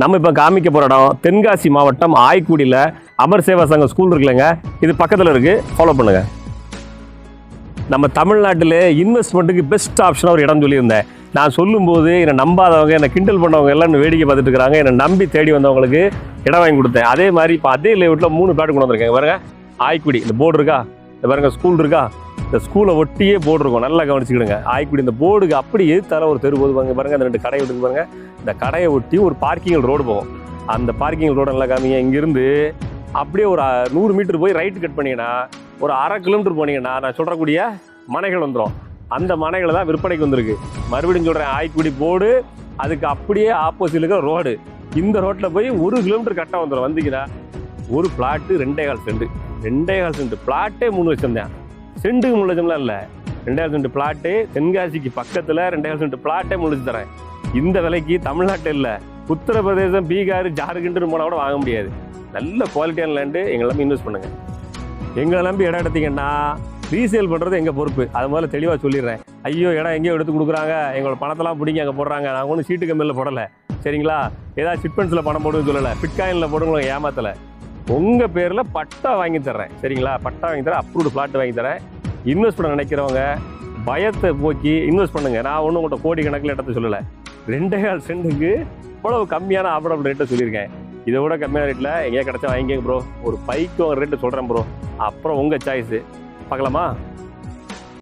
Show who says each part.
Speaker 1: நம்ம இப்போ காமிக்க போகிற இடம் தென்காசி மாவட்டம் ஆய்க்குடியில் அமர் சேவா சங்கம் ஸ்கூல் இருக்குல்லங்க. இது பக்கத்தில் இருக்குது ஃபாலோ பண்ணுங்க. நம்ம தமிழ்நாட்டில் இன்வெஸ்ட்மெண்ட்டுக்கு பெஸ்ட் ஆப்ஷனாக ஒரு இடம் சொல்லியிருந்தேன். நான் சொல்லும்போது என்னை நம்பாதவங்க என்னை கிண்டல் பண்ணவங்க எல்லாம் வேடிக்கை பார்த்துட்டு இருக்காங்க என்னை நம்பி தேடி வந்தவங்களுக்கு இடம் வாங்கி கொடுத்தேன். அதே மாதிரி இப்போ அதே லேவுட்டில் மூணு பிளாட் கொண்டு வந்திருக்கேன். பாருங்க. ஆய்க்குடி இந்த போர்டு இருக்கா? இந்த பாருங்க ஸ்கூல் இருக்கா? இந்த ஸ்கூலை ஒட்டியே போர்டு இருக்கும். நல்லா கவனிச்சுக்கிடுங்க. ஆய்க்குடி இந்த போர்டுக்கு அப்படி எதிர்த்தால ஒரு தெரு போதுவாங்க பாருங்க. அந்த ரெண்டு கடை விட்டு பாருங்க. இந்த கடையை ஒட்டி ஒரு பார்க்கிங் ரோடு போகும். அந்த பார்க்கிங் ரோடு நல்லா காமிங்க இங்கிருந்து அப்படியே ஒரு நூறு மீட்டர் போய் ரைட் கட் பண்ணீங்கன்னா ஒரு அரை கிலோமீட்டர் போனீங்கன்னா நான் சொல்கிறக்கூடிய மனைகள் வந்துடும் அந்த மனைகள் தான் விற்பனைக்கு வந்திருக்கு. மறுபடியும் சொல்கிறேன் ஆய்க்குடி போர்டு அதுக்கு அப்படியே ஆப்போசிட் இருக்கிற ரோடு இந்த ரோட்டில் போய் ஒரு கிலோமீட்டர் கரெக்டாக வந்துடும் வந்தீங்கன்னா ஒரு பிளாட்டு ரெண்டே கால் செண்டு ரெண்டே கால் செண்டு பிளாட்டே மூணு வச்சுருந்தேன். தான் செண்டுக்கு மூணு லட்சம்லாம் இல்லை. ரெண்டாயிரத்தி ரெண்டு பிளாட்டு தென்காசிக்கு பக்கத்தில் ரெண்டாயிரத்தி ரெண்டு பிளாட்டே மூணு தரேன். இந்த விலைக்கு தமிழ்நாட்டில் இல்லை. உத்தரப்பிரதேசம் பீகார் ஜார்க்கண்ட்னு போனால் கூட வாங்க முடியாது. நல்ல குவாலிட்டியான லேண்டு எங்களை நம்பி இன்வெஸ்ட் பண்ணுங்கள் எங்களை நம்பி இடம் எடுத்தீங்கன்னா ரீசேல் பண்ணுறது எங்கள் பொறுப்பு? அது முதல்ல தெளிவாக சொல்லிடுறேன். ஐயோ இடம் எங்கேயோ எடுத்து கொடுக்குறாங்க. எங்களோட பணத்தெல்லாம் பிடிங்க அங்கே போடுறாங்க. நாங்கள் ஒன்றும் சீட்டு கம்மியில் போடலை. சரிங்களா? ஏதாவது சிட்பன்ஸில் பணம் போடுன்னு சொல்லலை. பிட்காயினில் போடுங்களேன் ஏமாத்தலை. உங்கள் பேரில் பட்டா வாங்கி தர்றேன். சரிங்களா? பட்டா வாங்கி தரேன் அப்ரூவ்டு பிளாட் வாங்கி தரேன் இன்வெஸ்ட் பண்ண நினைக்கிறவங்க பயத்தை போக்கி இன்வெஸ்ட் பண்ணுங்க. நான் ஒன்றும் உங்கள்கிட்ட கோடி கணக்கில் இடத்த சொல்லலை. ரெண்டே கால் சென்ட்டுக்கு இவ்வளவு கம்மியான ஆஃபரபிள் ரேட்டை சொல்லியிருக்கேன். இதை விட கம்மியான ரேட்டில் எங்கேயா கிடச்சா வாங்கிக்கங்க ப்ரோ ஒரு பைக்கு ரேட்டு சொல்கிறேன் ப்ரோ அப்புறம் உங்கள் சாய்ஸு பார்க்கலாமா?